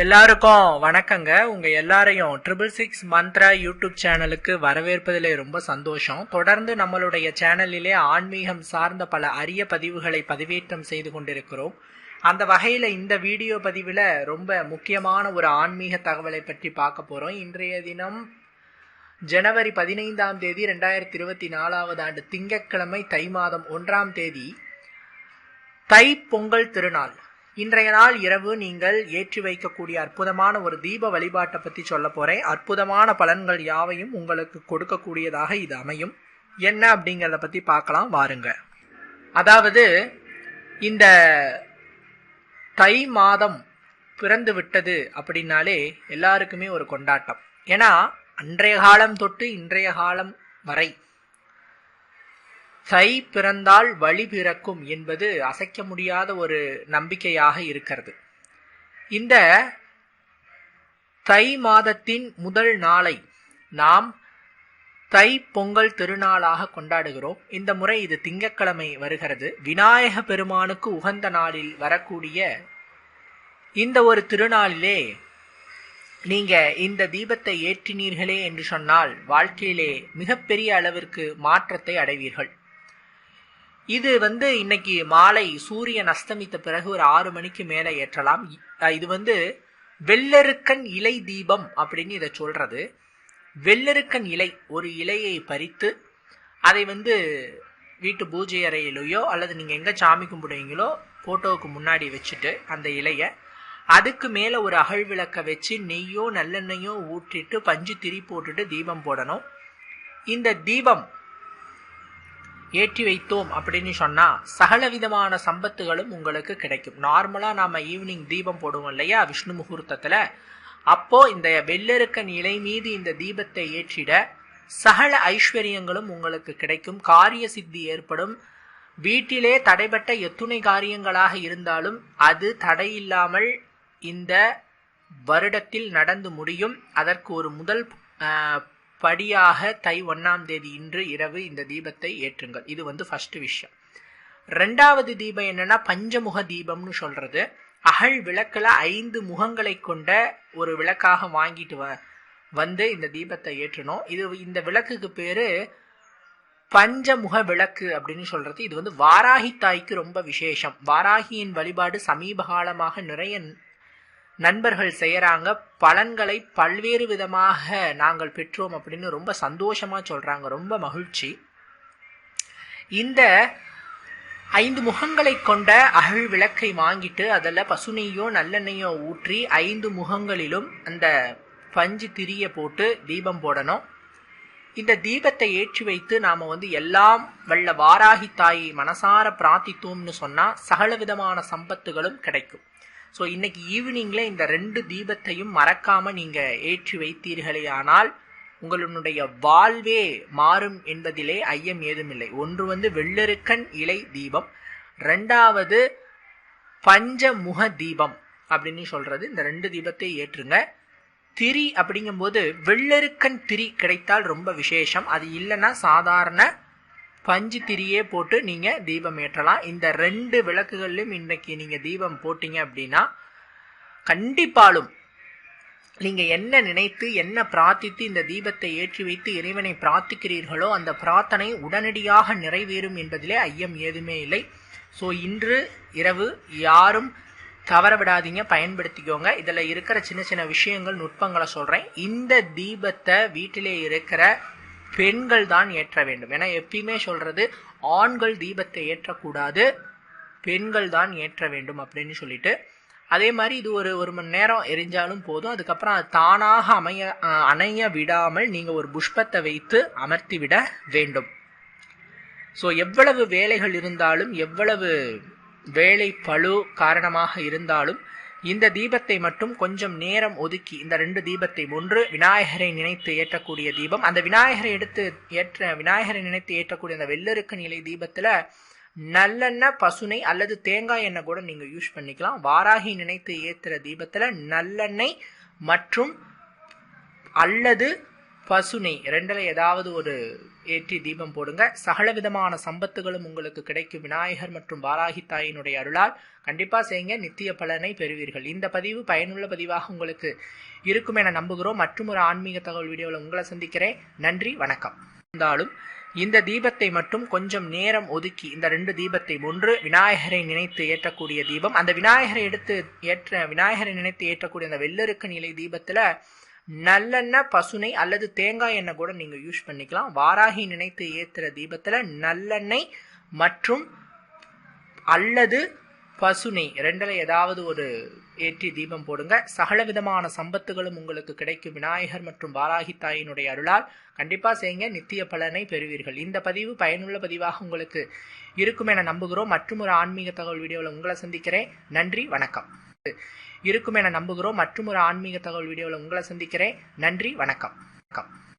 எல்லாருக்கும் வணக்கங்க. உங்க எல்லாரையும் ட்ரிபிள் சிக்ஸ் மந்த்ரா யூடியூப் சேனலுக்கு வரவேற்பதிலே ரொம்ப சந்தோஷம். தொடர்ந்து நம்மளுடைய சேனலிலே ஆன்மீகம் சார்ந்த பல அரிய பதிவுகளை பதிவேற்றம் செய்து கொண்டிருக்கிறோம். அந்த வகையில் இந்த வீடியோ பதிவில் ரொம்ப முக்கியமான ஒரு ஆன்மீக தகவலை பற்றி பார்க்க போகிறோம் இன்றைய தினம் ஜனவரி பதினைந்தாம் தேதி ரெண்டாயிரத்தி இருபத்தி நாலாவது ஆண்டு திங்கட்கிழமை தை மாதம் ஒன்றாம் தேதி தை பொங்கல் திருநாள். இன்றைய நாள் இரவு நீங்கள் ஏற்றி வைக்கக்கூடிய அற்புதமான ஒரு தீப வழிபாட்டை பற்றி சொல்ல போகிறேன் அற்புதமான பலன்கள் யாவையும் உங்களுக்கு கொடுக்கக்கூடியதாக இது அமையும். என்ன அப்படிங்கிறத பற்றி பார்க்கலாம் வாருங்க. அதாவது இந்த தை மாதம் பிறந்து விட்டது அப்படின்னாலே எல்லாருக்குமே ஒரு கொண்டாட்டம். ஏன்னா அன்றைய காலம் தொட்டு இன்றைய காலம் வரை தை பிறந்தால் வழி பிறக்கும் என்பது அசைக்க முடியாத ஒரு நம்பிக்கையாக இருக்கிறது. இந்த தை மாதத்தின் முதல் நாளை நாம் தை பொங்கல் திருநாளாக கொண்டாடுகிறோம். இந்த முறை இது திங்கட்கிழமை வருகிறது. விநாயக பெருமானுக்கு உகந்த நாளில் வரக்கூடிய இந்த ஒரு திருநாளிலே நீங்க இந்த தீபத்தை ஏற்றினீர்களே என்று சொன்னால் வாழ்க்கையிலே மிகப்பெரிய அளவிற்கு மாற்றத்தை அடைவீர்கள். இது வந்து இன்னைக்கு மாலை சூரியன் அஸ்தமித்த பிறகு ஒரு ஆறு மணிக்கு மேலே ஏற்றலாம். இது வந்து வெள்ளெருக்கன் இலை தீபம் அப்படின்னு இதை சொல்றது. வெள்ளெருக்கன் இலை ஒரு இலையை பறித்து அதை வந்து வீட்டு பூஜை அறையிலையோ அல்லது நீங்கள் எங்கே சாமி கும்பிடுவீங்களோ ஃபோட்டோவுக்கு முன்னாடி வச்சுட்டு அந்த இலையை அதுக்கு மேலே ஒரு அகழ் விளக்க வச்சு நெய்யோ நல்லெண்ணெய்யோ ஊற்றிட்டு பஞ்சு திரி போட்டுட்டு தீபம் போடணும். இந்த தீபம் ஏற்றி வைத்தோம் அப்படின்னு சொன்னா சகல விதமான சம்பத்துகளும் உங்களுக்கு கிடைக்கும். நார்மலா நாம ஈவினிங் தீபம் போடுவோம் இல்லையா? விஷ்ணு முகூர்த்தத்துல. அப்போ இந்த வெள்ளெருக்க நிலை மீது இந்த தீபத்தை ஏற்றிட சகல ஐஸ்வர்யங்களும் உங்களுக்கு கிடைக்கும். காரிய சித்தி ஏற்படும். வீட்டிலே தடைபட்ட எத்துணை காரியங்களாக இருந்தாலும் அது தடையில்லாமல் இந்த வருடத்தில் நடந்து முடியும். அதற்கு ஒரு முதல் படியாக தை ஒன்னாம் தேதி இன்று இரவு இந்த தீபத்தை ஏற்றுங்கள். இது வந்து ஃபர்ஸ்ட் விஷயம். ரெண்டாவது தீபம் என்னன்னா பஞ்சமுக தீபம்னு சொல்றது. அகழ் விளக்குல ஐந்து முகங்களை கொண்ட ஒரு விளக்காக வாங்கிட்டு வ வந்து இந்த தீபத்தை ஏற்றணும். இது இந்த விளக்குக்கு பேரு பஞ்சமுக விளக்கு அப்படின்னு சொல்றது. இது வந்து வாராகி தாய்க்கு ரொம்ப விசேஷம். வாராகியின் வழிபாடு சமீப காலமாக நிறைய நண்பர்கள் செய்யறாங்க பலன்களை பல்வேறு விதமாக நாங்கள் பெற்றோம் அப்படின்னு ரொம்ப சந்தோஷமா சொல்றாங்க ரொம்ப மகிழ்ச்சி. இந்த ஐந்து முகங்களை கொண்ட அகழ் விளக்கை வாங்கிட்டு அதில் பசுனையோ நல்லெண்ணையோ ஊற்றி ஐந்து முகங்களிலும் அந்த பஞ்சு திரிய போட்டு தீபம் போடணும். இந்த தீபத்தை ஏற்றி வைத்து நாம் வந்து எல்லாம் வல்ல வாராகி தாயை மனசார பிரார்த்தித்தோம்னு சொன்னால் சகல விதமான சம்பத்துகளும் கிடைக்கும். ஸோ இன்னைக்கு ஈவினிங்கில் இந்த ரெண்டு தீபத்தையும் மறக்காமல் நீங்கள் ஏற்றி வைத்தீர்களே ஆனால் உங்களுடைய வாழ்வே மாறும் என்பதிலே ஐயம் ஏதுமில்லை. ஒன்று வந்து வெள்ளெருக்கன் இலை தீபம் ரெண்டாவது பஞ்சமுக தீபம் அப்படின்னு சொல்றது. இந்த ரெண்டு தீபத்தை ஏற்றுங்க. திரி அப்படிங்கும்போது வெள்ளெருக்கன் திரி கிடைத்தால் ரொம்ப விசேஷம். அது இல்லைன்னா சாதாரண பஞ்சு திரியே போட்டு நீங்கள் தீபம் ஏற்றலாம். இந்த ரெண்டு விளக்குகள்லையும் இன்றைக்கி நீங்கள் தீபம் போட்டீங்க அப்படின்னா கண்டிப்பாலும் நீங்கள் என்ன நினைத்து என்ன பிரார்த்தித்து இந்த தீபத்தை ஏற்றி வைத்து இறைவனை பிரார்த்திக்கிறீர்களோ அந்த பிரார்த்தனை உடனடியாக நிறைவேறும் என்பதிலே ஐயம் ஏதுமே இல்லை. ஸோ இன்று இரவு யாரும் தவற விடாதீங்க பயன்படுத்திக்கோங்க. இதில் இருக்கிற சின்ன சின்ன விஷயங்கள் நுட்பங்களை சொல்கிறேன் இந்த தீபத்தை வீட்டிலே இருக்கிற பெண்கள் தான் ஏற்ற வேண்டும். ஏன்னா எப்பயுமே சொல்றது ஆண்கள் தீபத்தை ஏற்றக்கூடாது பெண்கள் தான் ஏற்ற வேண்டும் அப்படின்னு சொல்லிட்டு. அதே மாதிரி இது ஒரு ஒரு மணி நேரம் எரிஞ்சாலும் போதும். அதுக்கப்புறம் அது தானாக அமைய அணைய விடாமல் நீங்கள் ஒரு புஷ்பத்தை வைத்து அமர்த்தி விட வேண்டும். ஸோ எவ்வளவு வேலைகள் இருந்தாலும் எவ்வளவு வேலை பழு காரணமாக இருந்தாலும் இந்த தீபத்தை மட்டும் கொஞ்சம் நேரம் ஒதுக்கி இந்த ரெண்டு தீபத்தை ஒன்று விநாயகரை நினைத்து ஏற்றக்கூடிய தீபம் அந்த விநாயகரை எடுத்து ஏற்ற விநாயகரை நினைத்து ஏற்றக்கூடிய அந்த வெள்ளருக்கு நிலை தீபத்துல நல்லெண்ணெய் பசுனை அல்லது தேங்காய் எண்ணெய் கூட நீங்க யூஸ் பண்ணிக்கலாம். வாராகி நினைத்து ஏத்துற தீபத்துல நல்லெண்ணெய் மற்றும் அல்லது பசுனை ரெண்டில் ஏதாவது ஒரு ஏற்றி தீபம் போடுங்க. சகல விதமான சம்பத்துகளும் உங்களுக்கு கிடைக்கும். விநாயகர் மற்றும் வாராகி தாயினுடைய அருளால் கண்டிப்பாக செய்யுங்க. நித்திய பலனை பெறுவீர்கள். இந்த பதிவு பயனுள்ள பதிவாக உங்களுக்கு இருக்கும் என நம்புகிறோம். மற்றும் ஒரு ஆன்மீக தகவல் வீடியோவில் உங்களை சந்திக்கிறேன். நன்றி வணக்கம். இருந்தாலும் இந்த தீபத்தை மட்டும் கொஞ்சம் நேரம் ஒதுக்கி இந்த ரெண்டு தீபத்தை ஒன்று விநாயகரை நினைத்து ஏற்றக்கூடிய தீபம். அந்த விநாயகரை எடுத்து ஏற்ற விநாயகரை நினைத்து ஏற்றக்கூடிய அந்த வெள்ளருக்கு நிலை தீபத்தில் நல்லெண்ணெய் பசுனை அல்லது தேங்காய் எண்ணெய் கூட நீங்கள் யூஸ் பண்ணிக்கலாம். வாராகி நினைத்து ஏற்றுற தீபத்தில் நல்லெண்ணெய் மற்றும் அல்லது பசுனை ரெண்டில் ஏதாவது ஒரு ஏற்றி தீபம் போடுங்க. சகல விதமான சம்பத்துகளும் உங்களுக்கு கிடைக்கும். விநாயகர் மற்றும் வாராகி தாயினுடைய அருளால் கண்டிப்பாக செய்யுங்க. நித்திய பலனை பெறுவீர்கள். இந்த பதிவு பயனுள்ள பதிவாக உங்களுக்கு இருக்கும் என நம்புகிறோம். மற்றும் ஒரு ஆன்மீக தகவல் வீடியோவில் உங்களை சந்திக்கிறேன். நன்றி வணக்கம். இருக்கும் என நம்புகிறோம். மற்றும் ஒரு ஆன்மீக தகவல் வீடியோவில் உங்களை சந்திக்கிறேன். நன்றி வணக்கம். வணக்கம்.